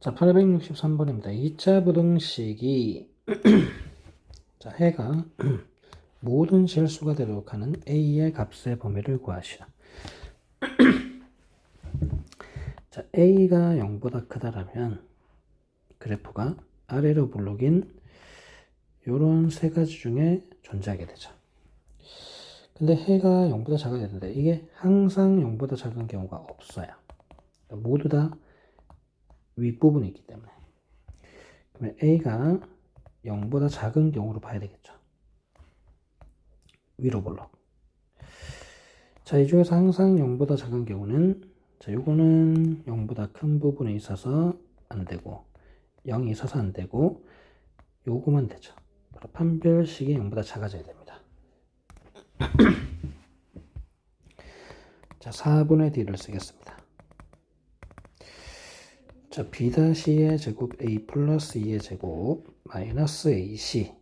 자, 863번입니다. 2차 부등식이 자, 해가 모든 실수가 되도록 하는 a의 값의 범위를 구하시오. 자, a가 0보다 크다라면 그래프가 아래로 블록인 요런 세 가지 중에 존재하게 되죠. 근데 해가 0보다 작아야 되는데 이게 항상 0보다 작은 경우가 없어요. 모두 다 윗부분이 있기 때문에 그러면 A가 0보다 작은 경우로 봐야 되겠죠. 위로 블록. 자, 이 중에서 항상 0보다 작은 경우는 자, 요거는 0보다 큰 부분에 있어서 안 되고 0이 있어서 안 되고 요거만 되죠. 바로 판별식이 0보다 작아져야 됩니다. 자, 4분의 D를 쓰겠습니다. 자, B-의 제곱 A 플러스 2의 제곱 마이너스 AC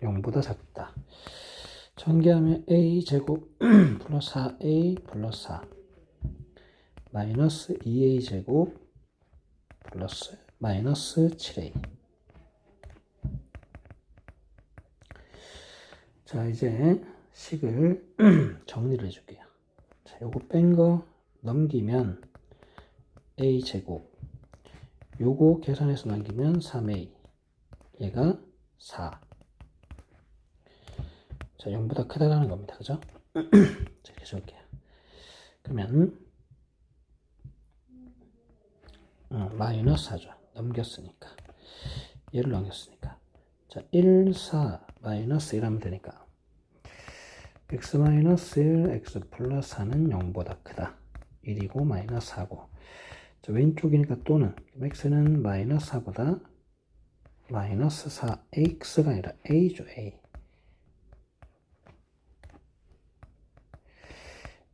0보다 작다. 전개하면 A 제곱 플러스 4A 플러스 4 마이너스 2A 제곱 플러스 마이너스 7A 자 이제 식을 정리를 해줄게요. 자 요거 뺀거 넘기면 A 제곱 요거 계산해서 남기면 3A 얘가 4 자, 0보다 크다라는 겁니다. 그죠? 자, 이렇게 적을게요. 그러면, 어, 마이너스 하죠. 넘겼으니까. 얘를 넘겼으니까. 자, 1, 4, 마이너스 1 하면 되니까. x 마이너스 1, x 플러스 4는 0보다 크다. 1이고 마이너스 4고. 자, 왼쪽이니까 또는, x는 마이너스 4보다 마이너스 4, x가 아니라 a죠, a.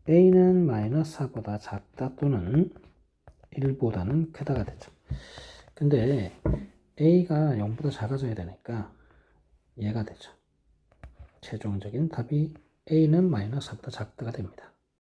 a는 마이너스 4보다 작다 또는 1보다는 크다가 되죠. 근데 a가 0보다 작아져야 되니까 얘가 되죠. 최종적인 답이 a는 마이너스 4보다 작다가 됩니다.